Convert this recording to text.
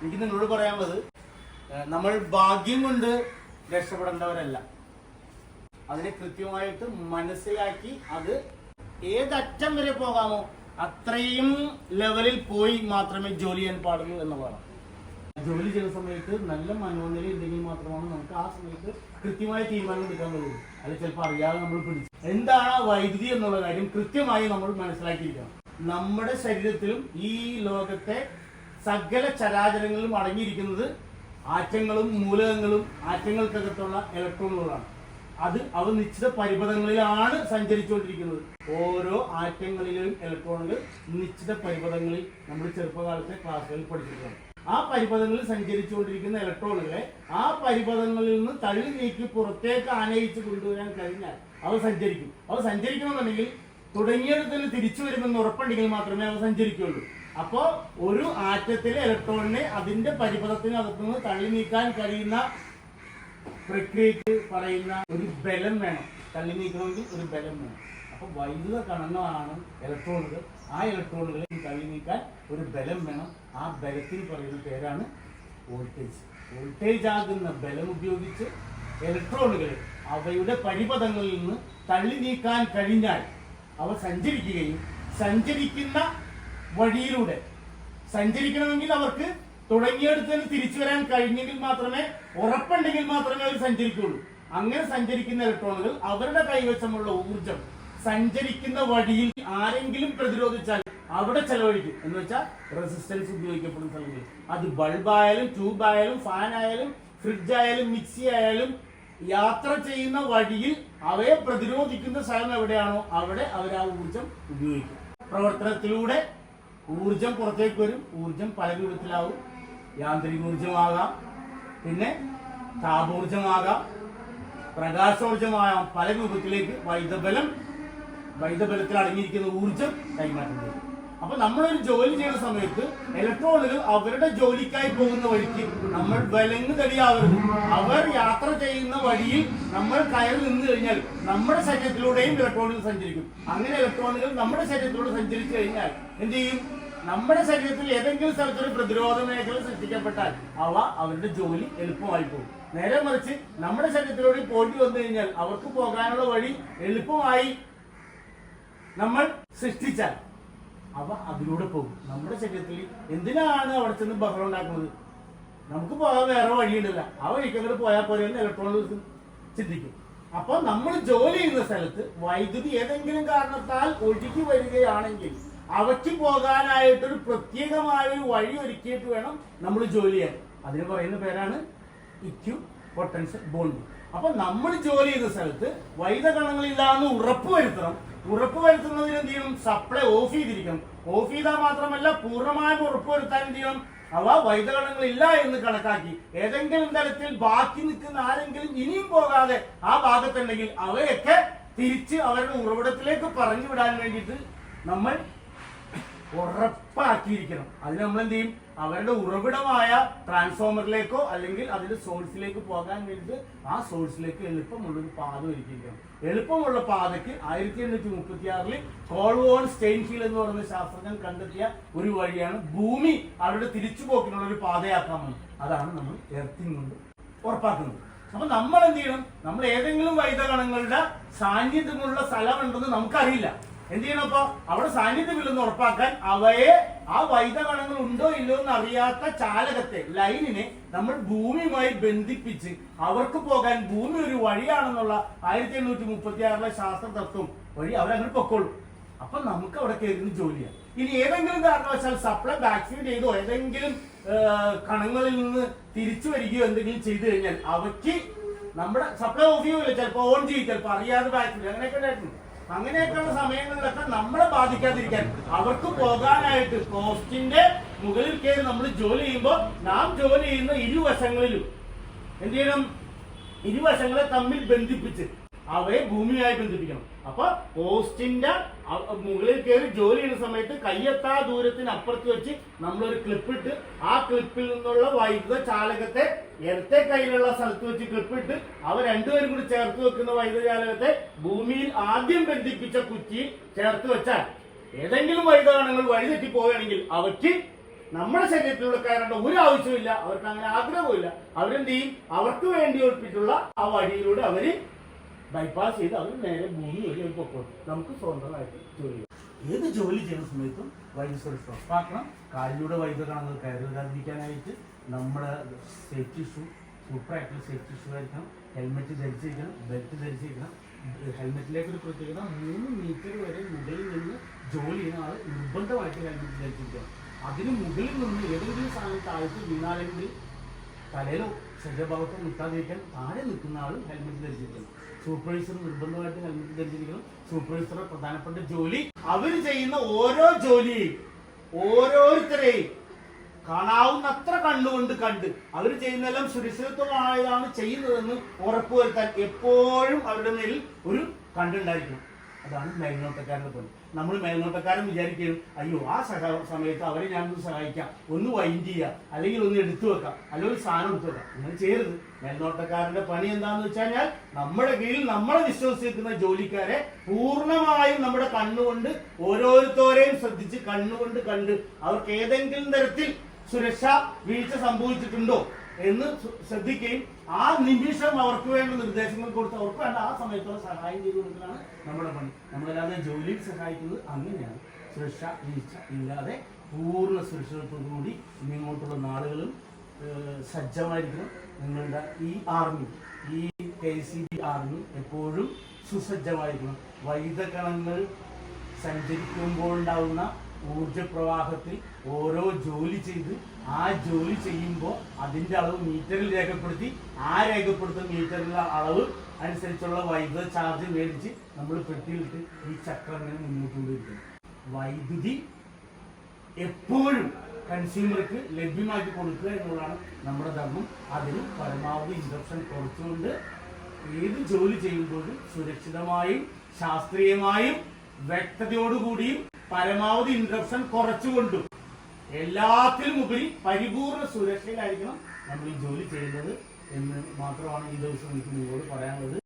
എനിക്ക് നിങ്ങളോട് പറയാനുള്ളത് നമ്മൾ ഭാഗ്യം കൊണ്ട് രക്ഷപ്പെടേണ്ടവരല്ല. അതിനെ കൃത്യമായിട്ട് മനസ്സിലാക്കി അത് ഏതറ്റം വരെ പോകാമോ അത്രയും ലെവലിൽ പോയി മാത്രമേ ജോലി ചെയ്യാൻ പാടുള്ളൂ എന്നുള്ളതാണ്. ജോലി ചെയ്യുന്ന സമയത്ത് നല്ല മനോനില ഉണ്ടെങ്കിൽ മാത്രമാണ് നമുക്ക് ആ സമയത്ത് കൃത്യമായ തീരുമാനം എടുക്കാൻ കഴിയുള്ളൂ അത് ചിലപ്പോൾ അറിയാതെ നമ്മൾ പിടിച്ചു. എന്താണ് വൈദ്യുതി എന്നുള്ള കാര്യം കൃത്യമായി നമ്മൾ മനസ്സിലാക്കിയിരിക്കണം. നമ്മുടെ ശരീരത്തിലും ഈ ലോകത്തെ സകല ചരാചരങ്ങളിലും അടങ്ങിയിരിക്കുന്നത് ആറ്റങ്ങളും മൂലകങ്ങളും ആറ്റങ്ങൾക്കകത്തുള്ള ഇലക്ട്രോണുകളാണ്. അത് അവ നിശ്ചിത പരിപഥങ്ങളിലാണ് സഞ്ചരിച്ചുകൊണ്ടിരിക്കുന്നത്. ഓരോ ആറ്റങ്ങളിലും ഇലക്ട്രോണുകൾ നിശ്ചിത പരിപഥങ്ങളിൽ നമ്മൾ ചെറുപ്പകാലത്തെ ക്ലാസ്സുകളിൽ പഠിച്ചിട്ടുണ്ട്. ആ പരിപഥങ്ങളിൽ സഞ്ചരിച്ചുകൊണ്ടിരിക്കുന്ന ഇലക്ട്രോണുകളെ ആ പരിപഥങ്ങളിൽ നിന്ന് തള്ളി നീക്കി പുറത്തേക്ക് ആനയിച്ച് കൊണ്ടുവരാൻ കഴിഞ്ഞാൽ അവ സഞ്ചരിക്കും. അവ സഞ്ചരിക്കണമെന്നുണ്ടെങ്കിൽ തുടങ്ങിയിടത്ത് തന്നെ തിരിച്ചു വരുമെന്ന് ഉറപ്പുണ്ടെങ്കിൽ മാത്രമേ അവ സഞ്ചരിക്കുകയുള്ളൂ. അപ്പോ ഒരു ആറ്റത്തിലെ ഇലക്ട്രോണിനെ അതിന്റെ പരിപഥത്തിനകത്തു നിന്ന് തള്ളി നീക്കാൻ കഴിയുന്ന പ്രക്രിയക്ക് പറയുന്ന ഒരു ബലം വേണം. തള്ളി നീക്കണമെങ്കിൽ ഒരു ബലം വേണം. അപ്പൊ വൈദ്യുത കണങ്ങളാണ് ഇലക്ട്രോണുകൾ. ആ ഇലക്ട്രോണുകളെ തള്ളി നീക്കാൻ ഒരു ബലം വേണം. ആ ബലത്തിന് പറയുന്ന പേരാണ് വോൾട്ടേജ്. വോൾട്ടേജ് ആകുന്ന ബലം ഉപയോഗിച്ച് ഇലക്ട്രോണുകൾ അവയുടെ പരിപഥങ്ങളിൽ നിന്ന് തള്ളി നീക്കാൻ കഴിഞ്ഞാൽ അവ സഞ്ചരിക്കുകയും സഞ്ചരിക്കുന്ന വഴിയിലൂടെ. സഞ്ചരിക്കണമെങ്കിൽ അവർക്ക് തുടങ്ങിയെടുത്ത് തന്നെ തിരിച്ചു വരാൻ കഴിഞ്ഞെങ്കിൽ മാത്രമേ ഉറപ്പുണ്ടെങ്കിൽ മാത്രമേ അവർ സഞ്ചരിക്കുള്ളൂ അങ്ങനെ സഞ്ചരിക്കുന്ന ഇലക്ട്രോണുകൾ അവരുടെ കൈവശമുള്ള ഊർജം സഞ്ചരിക്കുന്ന വഴിയിൽ ആരെങ്കിലും പ്രതിരോധിച്ചാൽ അവിടെ ചെലവഴിക്കും. എന്ന് വെച്ചാൽ റെസിസ്റ്റൻസ് ഉപയോഗിക്കപ്പെടുന്ന സ്ഥലങ്ങളിൽ. അത് ബൾബായാലും ട്യൂബ് ആയാലും ഫാൻ ആയാലും ഫ്രിഡ്ജ് ആയാലും മിക്സി ആയാലും യാത്ര ചെയ്യുന്ന വഴിയിൽ അവയെ പ്രതിരോധിക്കുന്ന സ്ഥലം എവിടെയാണോ അവിടെ അവർ ആ ഊർജം ഉപയോഗിക്കും. പ്രവർത്തനത്തിലൂടെ ഊർജം പുറത്തേക്ക് വരും. ഊർജം പല രൂപത്തിലാവും. യാന്ത്രിക ഊർജമാകാം പിന്നെ താപോർജമാകാം പ്രകാശോർജമാകാം പല രൂപത്തിലേക്ക് വൈദ്യബലം വൈദ്യബലത്തിൽ അടങ്ങിയിരിക്കുന്ന ഊർജം കൈമാറ്റം ചെയ്യും. അപ്പൊ നമ്മളൊരു ജോലി ചെയ്യുന്ന സമയത്ത് ഇലക്ട്രോണുകൾ അവരുടെ ജോലിക്കായി പോകുന്ന വഴിക്ക് നമ്മൾ വിലങ്ങ് തടിയാവരുത്. അവർ യാത്ര ചെയ്യുന്ന വഴിയിൽ നമ്മൾ കയറി നിന്ന് കഴിഞ്ഞാൽ നമ്മുടെ ശരീരത്തിലൂടെയും ഇലക്ട്രോണുകൾ സഞ്ചരിക്കും. അങ്ങനെ ഇലക്ട്രോണുകൾ നമ്മുടെ ശരീരത്തിലൂടെ സഞ്ചരിച്ചു കഴിഞ്ഞാൽ എന്ത് ചെയ്യും? നമ്മുടെ ശരീരത്തിൽ ഏതെങ്കിലും സ്ഥലത്തൊരു പ്രതിരോധ മേഖല സൃഷ്ടിക്കപ്പെട്ടാൽ അവ അവരുടെ ജോലി എളുപ്പമായി പോകും. നേരെ മറിച്ച് നമ്മുടെ ശരീരത്തിലൂടെ പോയിട്ട് വന്നു കഴിഞ്ഞാൽ അവർക്ക് പോകാനുള്ള വഴി എളുപ്പമായി നമ്മൾ സൃഷ്ടിച്ചാൽ അവ അതിലൂടെ പോകും. നമ്മുടെ ശരീരത്തിൽ എന്തിനാണ് അവിടെ ചെന്ന് ബഹളം ഉണ്ടാക്കുന്നത്? നമുക്ക് പോകാൻ വേറെ വഴിയുണ്ടല്ല. ആ വഴിക്ക് അങ്ങോട്ട് പോയാൽ പോലെ തന്നെ ഇലക്ട്രോണിക് ചിന്തിക്കും. അപ്പൊ നമ്മൾ ജോലി ചെയ്യുന്ന സ്ഥലത്ത് വൈദ്യുതി ഏതെങ്കിലും കാരണത്താൽ ഒഴുകി വരികയാണെങ്കിൽ അവയ്ക്ക് പോകാനായിട്ടൊരു പ്രത്യേകമായ ഒരു വഴി ഒരുക്കിയിട്ട് വേണം നമ്മൾ ജോലി ചെയ്യാൻ. അതിന് പറയുന്ന പേരാണ് ഇക്യു പൊട്ടൻഷ്യൽ ബോണ്ട്. അപ്പൊ നമ്മൾ ജോലി ചെയ്ത സ്ഥലത്ത് വൈദ്യുതകണങ്ങളില്ല എന്ന് ഉറപ്പ് വരുത്തണം. ഉറപ്പ് വരുത്തുന്നതിന് എന്ത് ചെയ്യണം? സപ്ലൈ ഓഫ് ചെയ്തിരിക്കണം. ഓഫ് ചെയ്താൽ മാത്രമല്ല പൂർണമായും ഉറപ്പ് വരുത്താൻ എന്ത് ചെയ്യണം? അവ വൈദ്യുതകണങ്ങൾ ഇല്ല എന്ന് കണക്കാക്കി. ഏതെങ്കിലും തരത്തിൽ ബാക്കി നിൽക്കുന്ന ആരെങ്കിലും ഇനിയും പോകാതെ ആ ഭാഗത്തുണ്ടെങ്കിൽ അവയൊക്കെ തിരിച്ച് അവരുടെ ഉറവിടത്തിലേക്ക് പറഞ്ഞു വിടാൻ വേണ്ടിയിട്ട് നമ്മൾ ഉറപ്പാക്കിയിരിക്കണം. അല്ല നമ്മൾ എന്ത് ചെയ്യും അവരുടെ ഉറവിടമായ ട്രാൻസ്ഫോമറിലേക്കോ അല്ലെങ്കിൽ അതിന്റെ സോഴ്സിലേക്ക് പോകാൻ വേണ്ടിയിട്ട് ആ സോഴ്സിലേക്ക് എളുപ്പമുള്ള ഒരു പാത ഒരുക്കിയിരിക്കണം. എളുപ്പമുള്ള പാതയ്ക്ക് ആയിരത്തി എണ്ണൂറ്റി മുപ്പത്തി ആറിൽ കോൾവോൺ സ്റ്റെയിൻഹീൽ എന്ന് പറയുന്ന ശാസ്ത്രജ്ഞൻ കണ്ടെത്തിയ ഒരു വഴിയാണ് ഭൂമി അവരുടെ തിരിച്ചുപോക്കിനുള്ള ഒരു പാതയാക്കാമെന്ന്. അതാണ് നമ്മൾ എർത്തിങ് കൊണ്ട് ഉറപ്പാക്കുന്നത്. അപ്പൊ നമ്മൾ എന്ത് ചെയ്യണം നമ്മൾ ഏതെങ്കിലും വൈദ്യകണങ്ങളുടെ സാന്നിധ്യമുള്ള സ്ഥലമുണ്ടെന്ന് നമുക്കറിയില്ല. എന്ത് ചെയ്യണപ്പോ അവിടെ സാന്നിധ്യമില്ലെന്ന് ഉറപ്പാക്കാൻ അവയെ ആ വൈദ്യകണങ്ങൾ ഉണ്ടോ ഇല്ലയോ എന്ന് അറിയാത്ത ചാലകത്തെ ലൈനിനെ നമ്മൾ ഭൂമിയുമായി ബന്ധിപ്പിച്ച് അവർക്ക് പോകാൻ ഭൂമി ഒരു വഴിയാണെന്നുള്ള ആയിരത്തി എണ്ണൂറ്റി മുപ്പത്തി ആറിലെ ശാസ്ത്ര തത്വം വഴി അവരങ്ങനെ പൊക്കോളും. അപ്പൊ നമുക്ക് അവിടെ കയറുന്ന ജോലിയാണ് ഇനി ഏതെങ്കിലും കാരണവശാൽ സപ്ലൈ ബാക്സിഡ് ചെയ്തോ ഏതെങ്കിലും കണങ്ങളിൽ നിന്ന് തിരിച്ചു വരികയോ എന്തെങ്കിലും ചെയ്തു കഴിഞ്ഞാൽ അവയ്ക്ക് നമ്മുടെ സപ്ലൈ ഓഫ് ചെയ്യൂല ചിലപ്പോൾ ഓൺ ചെയ്യും ചിലപ്പോൾ അറിയാതെ ബാക്സിഡ് അങ്ങനെയൊക്കെ ഉണ്ടായിട്ടുണ്ട്. അങ്ങനെയൊക്കെയുള്ള സമയങ്ങളിലൊക്കെ നമ്മളെ ബാധിക്കാതിരിക്കാൻ അവർക്ക് പോകാനായിട്ട് കോസ്റ്റിന്റെ മുകളിൽ കയറി നമ്മൾ ജോലി ചെയ്യുമ്പോൾ നാം ജോലി ചെയ്യുന്ന ഇരുവശങ്ങളിലും എന്ത് ചെയ്യണം? ഇരുവശങ്ങളെ തമ്മിൽ ബന്ധിപ്പിച്ച് അവയെ ഭൂമിയായി ബന്ധിപ്പിക്കണം. അപ്പൊ പോസ്റ്റിന്റെ മുകളിൽ കയറി ജോലി ചെയ്യുന്ന സമയത്ത് കയ്യെത്താ ദൂരത്തിന് അപ്പുറത്ത് വെച്ച് നമ്മളൊരു ക്ലിപ്പിട്ട് ആ ക്ലിപ്പിൽ നിന്നുള്ള വൈദ്യുത ചാലകത്തെ ഇടത്തെ കയ്യിലുള്ള സ്ഥലത്ത് വെച്ച് ക്ലിപ്പിട്ട് അവ രണ്ടുപേരും കൂടി ചേർത്ത് വെക്കുന്ന വൈദ്യുത ചാലകത്തെ ഭൂമിയിൽ ആദ്യം ബന്ധിപ്പിച്ച കുറ്റി ചേർത്ത് വെച്ചാൽ ഏതെങ്കിലും വൈദ്യുതകണങ്ങൾ വഴിതെറ്റി പോവുകയാണെങ്കിൽ അവയ്ക്ക് നമ്മുടെ ശരീരത്തിലുള്ള കയറേണ്ട ഒരു ആവശ്യമില്ല അവർക്ക് അങ്ങനെ ആഗ്രഹമില്ല അവരെന്ത് ചെയ്യും? അവർക്ക് വേണ്ടി ഒളിപ്പിച്ചുള്ള ആ വഴിയിലൂടെ അവർ ബൈപ്പാസ് ചെയ്ത് അവർ നേരെ ഭൂമി വഴി അവർ പൊക്കോളും നമുക്ക് സ്വന്തമായിട്ട് ജോലി ഏത് ജോലി ചെയ്യുന്ന സമയത്തും വൈദ്യുതി ഉറപ്പാക്കണം കാലിലൂടെ വൈദ്യുതി കാണുന്നത് കയറി വരാതിരിക്കാനായിട്ട് നമ്മുടെ സേഫ്റ്റി ഷൂ സൂപ്പറായിട്ടുള്ള സേഫ്റ്റി ഷൂ ആയിരിക്കണം. ഹെൽമെറ്റ് ധരിച്ചിരിക്കണം ബെൽറ്റ് ധരിച്ചിരിക്കണം ഹെൽമെറ്റിലേക്ക് ഒരു പ്രത്യേകത മൂന്ന് മീറ്റർ വരെ മുകളിൽ നിന്ന് ജോലി ചെയ്യുന്ന ആൾ നിർബന്ധമായിട്ട് ഹെൽമെറ്റ് ധരിച്ചിരിക്കണം. അതിന് മുകളിൽ നിന്ന് ഏതെങ്കിലും സാധനം താഴ്ത്തി വീണാലെങ്കിൽ തലയിലോ ശരീരഭാഗത്തോ നിൽക്കാതിരിക്കാൻ താഴെ നിൽക്കുന്ന ആളും ഹെൽമെറ്റ് ധരിച്ചിരിക്കണം സൂപ്പർവൈസർ നിർബന്ധമായിട്ട് ഹെൽമെറ്റ് ധരിച്ചിരിക്കണം. സൂപ്പർവൈസറുടെ പ്രധാനപ്പെട്ട ജോലി അവർ ചെയ്യുന്ന ഓരോ ജോലിയും ഓരോരുത്തരെയും കാണാവുന്നത്ര കണ്ണുകൊണ്ട് കണ്ട് അവർ ചെയ്യുന്നതെല്ലാം സുരക്ഷിതത്വമായതാണ് ചെയ്യുന്നതെന്ന് ഉറപ്പുവരുത്താൻ എപ്പോഴും അവരുടെ മേലിൽ ഒരു കണ്ടുണ്ടായിരിക്കണം. അതാണ് മേൽനോട്ടക്കാരന്റെ പണി. നമ്മൾ മേൽനോട്ടക്കാരൻ വിചാരിക്കും അയ്യോ ആ സഹ സമയത്ത് അവരെ ഞാനൊന്ന് സഹായിക്കാം. ഒന്ന് വൈൻഡ് ചെയ്യാം. അല്ലെങ്കിൽ ഒന്ന് എടുത്തു വെക്കാം. അല്ലെങ്കിൽ ഒരു സാധനം എടുത്തു വെക്കാം. അങ്ങനെ ചെയ്യരുത്. മേൽനോട്ടക്കാരന്റെ പണി എന്താന്ന് വെച്ച് കഴിഞ്ഞാൽ നമ്മുടെ കീഴിൽ നമ്മളെ വിശ്വസിക്കുന്ന ജോലിക്കാരെ പൂർണമായും നമ്മുടെ കണ്ണുകൊണ്ട് ഓരോരുത്തരെയും ശ്രദ്ധിച്ച് കണ്ണുകൊണ്ട് കണ്ട് അവർക്ക് ഏതെങ്കിലും തരത്തിൽ സുരക്ഷ വീഴ്ച സംഭവിച്ചിട്ടുണ്ടോ? എന്ന് ശ്രദ്ധിക്കുകയും ആ നിമിഷം അവർക്ക് വേണ്ട നിർദ്ദേശങ്ങൾ കൊടുത്ത് അവർക്ക് വേണ്ട ആ സമയത്തുള്ള സഹായം ചെയ്തു കൊടുക്കലാണ് നമ്മുടെ പണി. നമ്മളല്ലാതെ ജോലിയിൽ സഹായിക്കുന്നത് അങ്ങനെയാണ്. സുരക്ഷ വീഴ്ച ഇല്ലാതെ പൂർണ സുരക്ഷിതത്വത്തോടുകൂടി ഇനി ഇങ്ങോട്ടുള്ള നാളുകളും സജ്ജമായിരിക്കണം നിങ്ങളുടെ ഈ ആർമി. ഈ കെ സി ബി ആർമി എപ്പോഴും സുസജ്ജമായിരിക്കണം. വൈദ്യകണങ്ങൾ സഞ്ചരിക്കുമ്പോൾ ഉണ്ടാവുന്ന ഊർജപ്രവാഹത്തിൽ ഓരോ ജോലി ചെയ്ത് ആ ജോലി ചെയ്യുമ്പോൾ അതിന്റെ അളവ് മീറ്ററിൽ രേഖപ്പെടുത്തി ആ രേഖപ്പെടുത്തുന്ന മീറ്ററിലെ അളവ് അനുസരിച്ചുള്ള വൈദ്യുത ചാർജ് മേടിച്ച് നമ്മൾ പെട്ടിയിലിട്ട് ഈ ചക്രം ഇങ്ങനെ മുന്നോട്ട് കൊണ്ടിരിക്കണം വൈദ്യുതി എപ്പോഴും കൺസ്യൂമർക്ക് ലഭ്യമാക്കി കൊടുക്കുക എന്നുള്ളതാണ് നമ്മുടെ ധർമ്മം. അതിന് പരമാവധി ഇൻഡക്ഷൻ കുറച്ചുകൊണ്ട് ഏത് ജോലി ചെയ്യുമ്പോഴും സുരക്ഷിതമായും ശാസ്ത്രീയമായും വ്യക്തതയോടുകൂടിയും പരമാവധി ഇൻട്രപ്ഷൻ കുറച്ചുകൊണ്ടും എല്ലാത്തിലും ഉപരി പരിപൂർണ സുരക്ഷയിലായിരിക്കണം നമ്മൾ ഈ ജോലി ചെയ്യുന്നത് എന്ന് മാത്രമാണ് ഈ ദിവസം എനിക്ക് നിങ്ങളോട് പറയാനുള്ളത്.